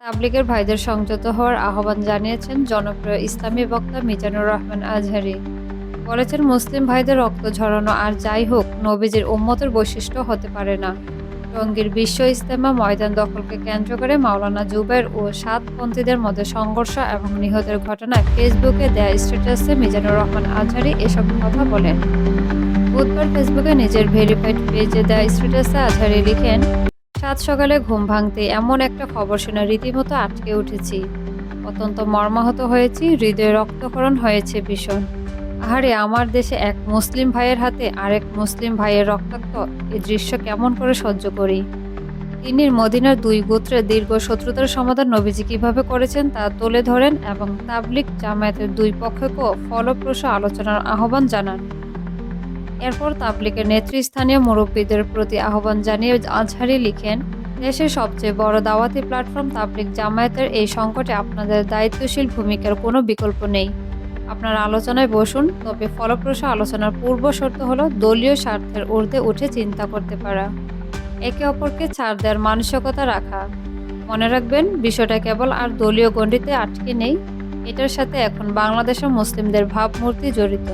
তাবলিগের ভাইদের সংযত হওয়ার আহ্বান জানিয়েছেন জনপ্রিয় ইসলামী বক্তা মিজানুর রহমান আজহারি। বলেছেন, মুসলিম ভাইদের রক্ত ঝরানো আর যাই হোক, নবীজির উম্মতের বৈশিষ্ট্য হতে পারে না। টঙ্গীর বিশ্ব ইস্তেমা ময়দান দখলকে কেন্দ্র করে মাওলানা জুবের ও সাত পন্থীদের মধ্যে সংঘর্ষ এবং নিহতের ঘটনায় ফেসবুকে দেয়া স্ট্যাটাসে মিজানুর রহমান আজহারি এসব কথা বলেন। বুধবার ফেসবুকে নিজের ভেরিফাইড পেজে দেয়া স্ট্যাটাসে আজহারি লিখেন সাত সকালে ঘুম ভাঙতে এমন একটা খবর শুনে রীতিমতো আটকে উঠেছি। অত্যন্ত মর্মাহত হয়েছি, হৃদয়ে রক্তকরণ হয়েছে ভীষণ। আহারে, আমার দেশে এক মুসলিম ভাইয়ের হাতে আরেক মুসলিম ভাইয়ের রক্তাক্ত এই দৃশ্য কেমন করে সহ্য করি? তিনি মদিনার দুই গোত্রের দীর্ঘ শত্রুতার সমাধান নবীজি কীভাবে করেছেন তা তুলে ধরেন এবং তাবলিক জামায়াতের দুই পক্ষকেও ফলপ্রসূ আলোচনার আহ্বান জানান। এরপর তাবলিকের নেতৃস্থানীয় মুরব্বীদের প্রতি আহ্বান জানিয়ে আজহারি লিখেন, দেশের সবচেয়ে বড় দাওয়াতি প্ল্যাটফর্ম তাবলিক জামায়াতের এই সংকটে আপনাদের দায়িত্বশীল ভূমিকার কোনো বিকল্প নেই। আপনার আলোচনায় বসুন, তবে ফলপ্রসূ আলোচনার পূর্ব শর্ত হলো দলীয় স্বার্থের ঊর্ধ্বে উঠে চিন্তা করতে পারা। একে অপরকে ছাড় দেওয়ার মানসিকতা রাখা। মনে রাখবেন, বিষয়টা কেবল আর দলীয় গণ্ডিতে আটকে নেই। এটার সাথে এখন বাংলাদেশের মুসলিমদের ভাবমূর্তি জড়িত।